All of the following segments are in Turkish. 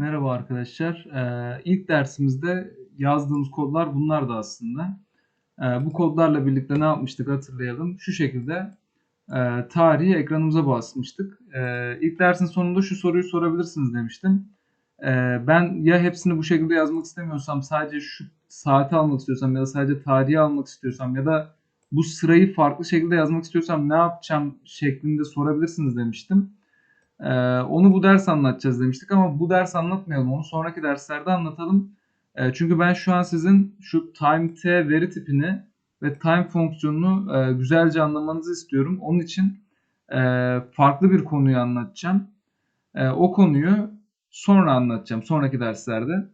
Merhaba arkadaşlar. Ee, ilk dersimizde yazdığımız kodlar bunlardı aslında. Ee, bu kodlarla birlikte ne yapmıştık hatırlayalım. Şu şekilde e, tarihi ekranımıza basmıştık. Ee, ilk dersin sonunda şu soruyu sorabilirsiniz demiştim. Ee, ben ya hepsini bu şekilde yazmak istemiyorsam sadece şu saati almak istiyorsam ya da sadece tarihi almak istiyorsam ya da bu sırayı farklı şekilde yazmak istiyorsam ne yapacağım şeklinde sorabilirsiniz demiştim. Ee, onu bu ders anlatacağız demiştik ama bu ders anlatmayalım. Onu sonraki derslerde anlatalım. Ee, çünkü ben şu an sizin şu time t veri tipini ve time fonksiyonunu e, güzelce anlamanızı istiyorum. Onun için e, farklı bir konuyu anlatacağım. E, o konuyu sonra anlatacağım sonraki derslerde.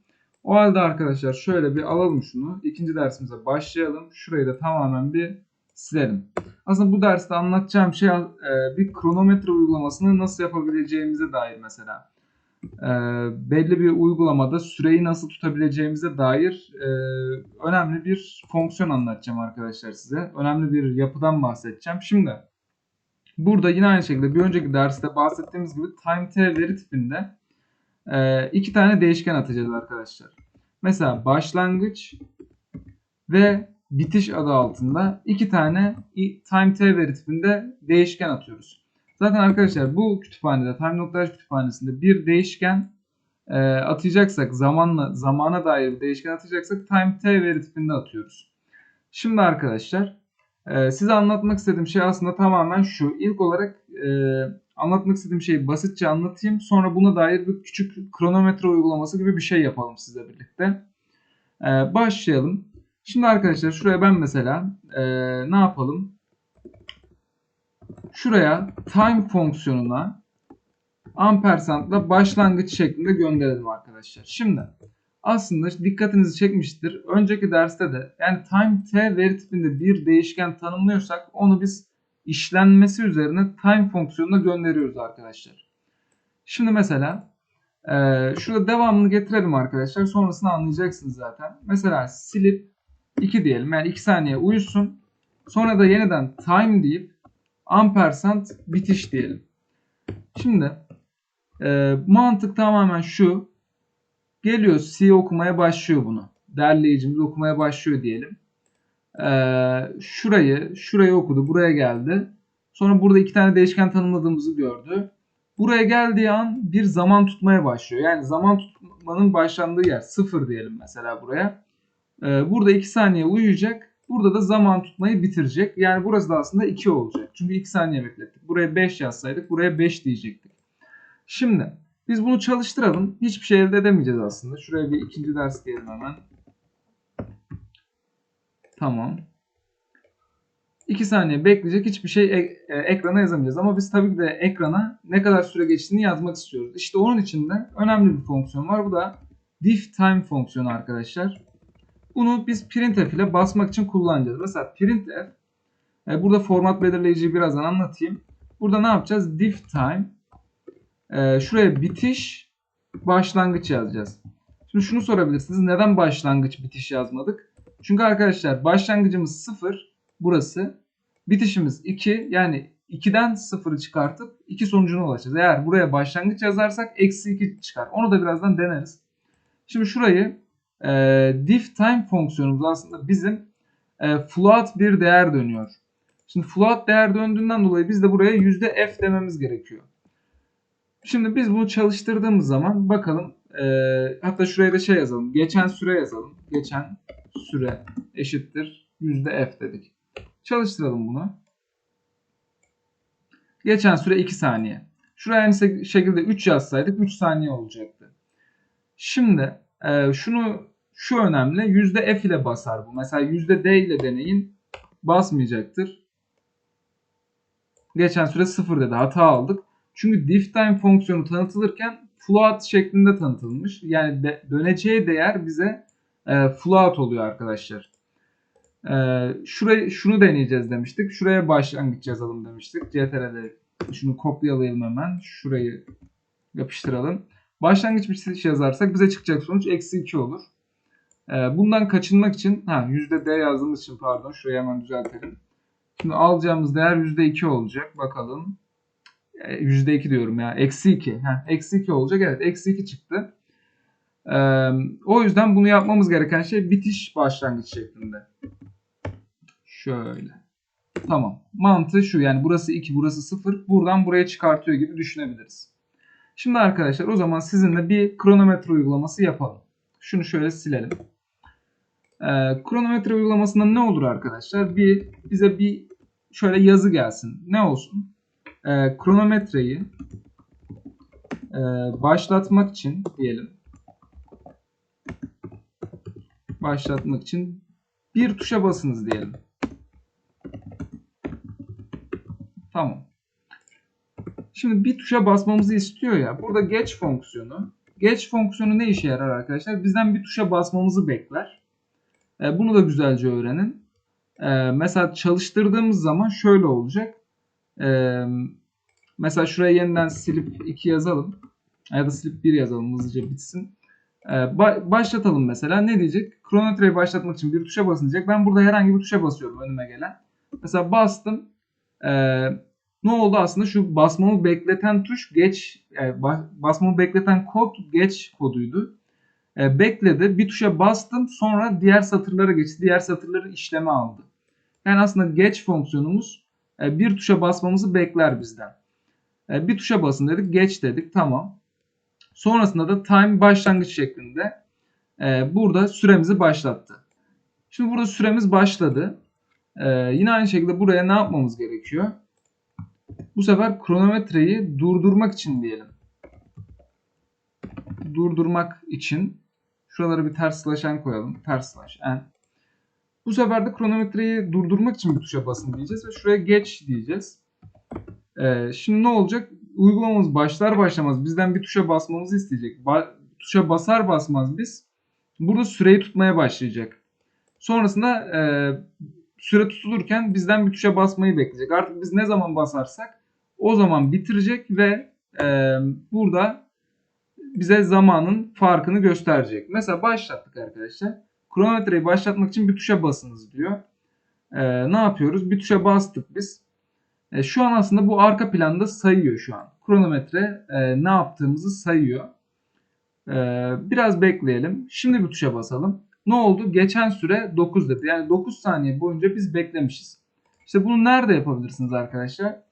O halde arkadaşlar şöyle bir alalım şunu. İkinci dersimize başlayalım. Şurayı da tamamen bir silelim. Aslında bu derste anlatacağım şey e, bir kronometre uygulamasını nasıl yapabileceğimize dair mesela. E, belli bir uygulamada süreyi nasıl tutabileceğimize dair e, önemli bir fonksiyon anlatacağım arkadaşlar size. Önemli bir yapıdan bahsedeceğim. Şimdi burada yine aynı şekilde bir önceki derste bahsettiğimiz gibi time t veri tipinde iki tane değişken atacağız arkadaşlar. Mesela başlangıç ve bitiş adı altında iki tane time t veri tipinde değişken atıyoruz. Zaten arkadaşlar bu kütüphanede time.h kütüphanesinde bir değişken e, atacaksak zamanla zamana dair bir değişken atacaksak time t veri tipinde atıyoruz. Şimdi arkadaşlar e, size anlatmak istediğim şey aslında tamamen şu. İlk olarak e, anlatmak istediğim şeyi basitçe anlatayım. Sonra buna dair bir küçük kronometre uygulaması gibi bir şey yapalım sizle birlikte. E, başlayalım. Şimdi arkadaşlar şuraya ben mesela e, ne yapalım? Şuraya time fonksiyonuna ampersandla başlangıç şeklinde gönderelim arkadaşlar. Şimdi aslında dikkatinizi çekmiştir. Önceki derste de yani time t veri tipinde bir değişken tanımlıyorsak onu biz işlenmesi üzerine time fonksiyonuna gönderiyoruz arkadaşlar. Şimdi mesela e, şurada devamını getirelim arkadaşlar. Sonrasını anlayacaksınız zaten. Mesela silip 2 diyelim. Yani 2 saniye uyusun. Sonra da yeniden time deyip ampersand bitiş diyelim. Şimdi e, mantık tamamen şu. Geliyor C okumaya başlıyor bunu. Derleyicimiz okumaya başlıyor diyelim. E, şurayı, şurayı okudu. Buraya geldi. Sonra burada iki tane değişken tanımladığımızı gördü. Buraya geldiği an bir zaman tutmaya başlıyor. Yani zaman tutmanın başlandığı yer sıfır diyelim mesela buraya. Ee, burada 2 saniye uyuyacak. Burada da zaman tutmayı bitirecek. Yani burası da aslında 2 olacak. Çünkü 2 saniye beklettik. Buraya 5 yazsaydık buraya 5 diyecektik. Şimdi biz bunu çalıştıralım. Hiçbir şey elde edemeyeceğiz aslında. Şuraya bir ikinci ders diyelim hemen. Tamam. 2 saniye bekleyecek hiçbir şey e e ekrana yazamayacağız. Ama biz tabii ki de ekrana ne kadar süre geçtiğini yazmak istiyoruz. İşte onun için de önemli bir fonksiyon var. Bu da diff time fonksiyonu arkadaşlar. Bunu biz printf ile basmak için kullanacağız. Mesela printf e, burada format belirleyiciyi birazdan anlatayım. Burada ne yapacağız? diff time e, şuraya bitiş başlangıç yazacağız. Şimdi şunu sorabilirsiniz. Neden başlangıç bitiş yazmadık? Çünkü arkadaşlar başlangıcımız 0 burası. Bitişimiz 2 yani 2'den 0'ı çıkartıp 2 sonucuna ulaşacağız. Eğer buraya başlangıç yazarsak eksi 2 çıkar. Onu da birazdan deneriz. Şimdi şurayı e, diff time fonksiyonumuz aslında bizim e, float bir değer dönüyor. Şimdi float değer döndüğünden dolayı biz de buraya f dememiz gerekiyor. Şimdi biz bunu çalıştırdığımız zaman bakalım e, hatta şuraya da şey yazalım. Geçen süre yazalım. Geçen süre eşittir f dedik. Çalıştıralım bunu. Geçen süre 2 saniye. Şuraya aynı şekilde 3 yazsaydık 3 saniye olacaktı. Şimdi e, şunu şu önemli. Yüzde F ile basar bu. Mesela yüzde D ile deneyin. Basmayacaktır. Geçen süre 0 dedi. Hata aldık. Çünkü diff time fonksiyonu tanıtılırken float şeklinde tanıtılmış. Yani de, döneceği değer bize e, float oluyor arkadaşlar. E, şurayı şunu deneyeceğiz demiştik. Şuraya başlangıç yazalım demiştik. CTRL'de şunu kopyalayalım hemen. Şurayı yapıştıralım. Başlangıç bir şey yazarsak bize çıkacak sonuç eksi 2 olur. Ee, bundan kaçınmak için ha D yazdığımız için pardon şurayı hemen düzeltelim. Şimdi alacağımız değer yüzde 2 olacak. Bakalım. Ee, yüzde 2 diyorum ya. Eksi 2. Ha, eksi 2 olacak. Evet eksi 2 çıktı. Ee, o yüzden bunu yapmamız gereken şey bitiş başlangıç şeklinde. Şöyle. Tamam. Mantığı şu yani burası 2 burası 0 buradan buraya çıkartıyor gibi düşünebiliriz. Şimdi arkadaşlar o zaman sizinle bir kronometre uygulaması yapalım. Şunu şöyle silelim. Ee, kronometre uygulamasında ne olur arkadaşlar? Bir bize bir şöyle yazı gelsin. Ne olsun? Ee, kronometreyi e, başlatmak için diyelim. Başlatmak için bir tuşa basınız diyelim. Tamam. Şimdi bir tuşa basmamızı istiyor ya. Burada geç fonksiyonu. Geç fonksiyonu ne işe yarar arkadaşlar? Bizden bir tuşa basmamızı bekler. E, bunu da güzelce öğrenin. E, mesela çalıştırdığımız zaman şöyle olacak. E, mesela şuraya yeniden silip 2 yazalım. Ya da silip 1 yazalım hızlıca bitsin. E, ba- başlatalım mesela. Ne diyecek? Kronometreyi başlatmak için bir tuşa basınacak. Ben burada herhangi bir tuşa basıyorum önüme gelen. Mesela bastım. Eee ne oldu aslında şu basmamı bekleten tuş geç yani basmamı bekleten kod geç koduydu. E, bekledi bir tuşa bastım sonra diğer satırlara geçti. Diğer satırları işleme aldı. Yani aslında geç fonksiyonumuz e, bir tuşa basmamızı bekler bizden. E, bir tuşa basın dedik geç dedik tamam. Sonrasında da time başlangıç şeklinde e, burada süremizi başlattı. Şimdi burada süremiz başladı. E, yine aynı şekilde buraya ne yapmamız gerekiyor? Bu sefer kronometreyi durdurmak için diyelim. Durdurmak için şuraları bir ters slash n koyalım. Ters slash n. Bu sefer de kronometreyi durdurmak için bir tuşa basın diyeceğiz ve şuraya geç diyeceğiz. Ee, şimdi ne olacak? Uygulamamız başlar başlamaz bizden bir tuşa basmamızı isteyecek. Ba tuşa basar basmaz biz burada süreyi tutmaya başlayacak. Sonrasında e, süre tutulurken bizden bir tuşa basmayı bekleyecek. Artık biz ne zaman basarsak o zaman bitirecek ve e, burada bize zamanın farkını gösterecek. Mesela başlattık arkadaşlar. Kronometreyi başlatmak için bir tuşa basınız diyor. E, ne yapıyoruz? Bir tuşa bastık biz. E, şu an aslında bu arka planda sayıyor şu an. Kronometre e, ne yaptığımızı sayıyor. E, biraz bekleyelim. Şimdi bir tuşa basalım. Ne oldu? Geçen süre 9 dedi. Yani 9 saniye boyunca biz beklemişiz. İşte bunu nerede yapabilirsiniz arkadaşlar?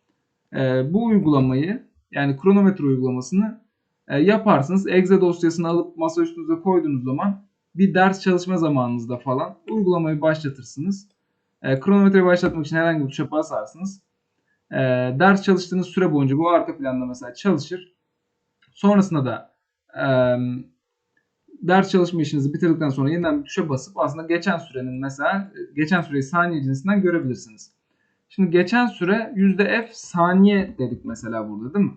e, bu uygulamayı yani kronometre uygulamasını e, yaparsınız. Exe dosyasını alıp masa üstünüze koyduğunuz zaman bir ders çalışma zamanınızda falan uygulamayı başlatırsınız. E, kronometreyi başlatmak için herhangi bir tuşa basarsınız. E, ders çalıştığınız süre boyunca bu arka planda mesela çalışır. Sonrasında da e, ders çalışma işinizi bitirdikten sonra yeniden bir tuşa basıp aslında geçen sürenin mesela geçen süreyi saniye cinsinden görebilirsiniz. Şimdi geçen süre %f saniye dedik mesela burada değil mi?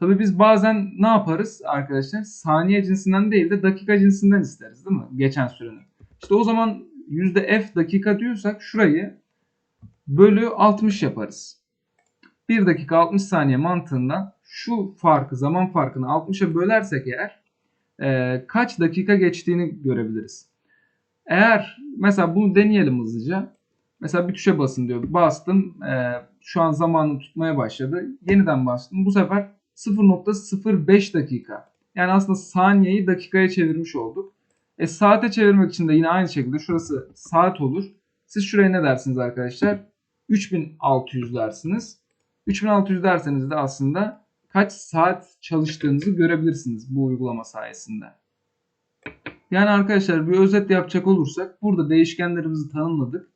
Tabii biz bazen ne yaparız arkadaşlar? Saniye cinsinden değil de dakika cinsinden isteriz değil mi? Geçen sürenin. İşte o zaman %f dakika diyorsak şurayı bölü 60 yaparız. 1 dakika 60 saniye mantığından şu farkı zaman farkını 60'a bölersek eğer e, kaç dakika geçtiğini görebiliriz. Eğer mesela bunu deneyelim hızlıca. Mesela bir tuşa basın diyor. Bastım. E, şu an zamanı tutmaya başladı. Yeniden bastım. Bu sefer 0.05 dakika. Yani aslında saniyeyi dakikaya çevirmiş olduk. E, saate çevirmek için de yine aynı şekilde şurası saat olur. Siz şuraya ne dersiniz arkadaşlar? 3600 dersiniz. 3600 derseniz de aslında kaç saat çalıştığınızı görebilirsiniz bu uygulama sayesinde. Yani arkadaşlar bir özet yapacak olursak burada değişkenlerimizi tanımladık.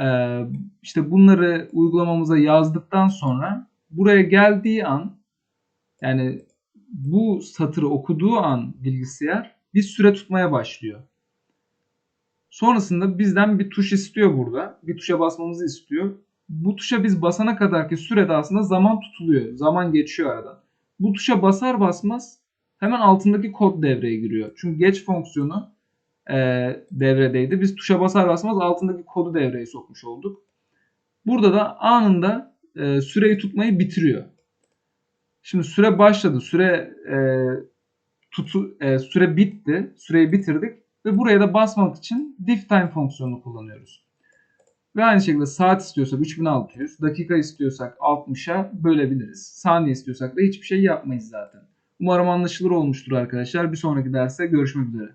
Ee, işte bunları uygulamamıza yazdıktan sonra buraya geldiği an yani bu satırı okuduğu an bilgisayar bir süre tutmaya başlıyor. Sonrasında bizden bir tuş istiyor burada. Bir tuşa basmamızı istiyor. Bu tuşa biz basana kadar ki sürede aslında zaman tutuluyor. Zaman geçiyor aradan. Bu tuşa basar basmaz hemen altındaki kod devreye giriyor. Çünkü geç fonksiyonu e, devredeydi. Biz tuşa basar basmaz altındaki kodu devreye sokmuş olduk. Burada da anında e, süreyi tutmayı bitiriyor. Şimdi süre başladı. Süre e, tutu, e, süre bitti. Süreyi bitirdik ve buraya da basmak için diff time fonksiyonunu kullanıyoruz. Ve aynı şekilde saat istiyorsak 3600, dakika istiyorsak 60'a bölebiliriz. Saniye istiyorsak da hiçbir şey yapmayız zaten. Umarım anlaşılır olmuştur arkadaşlar. Bir sonraki derste görüşmek üzere.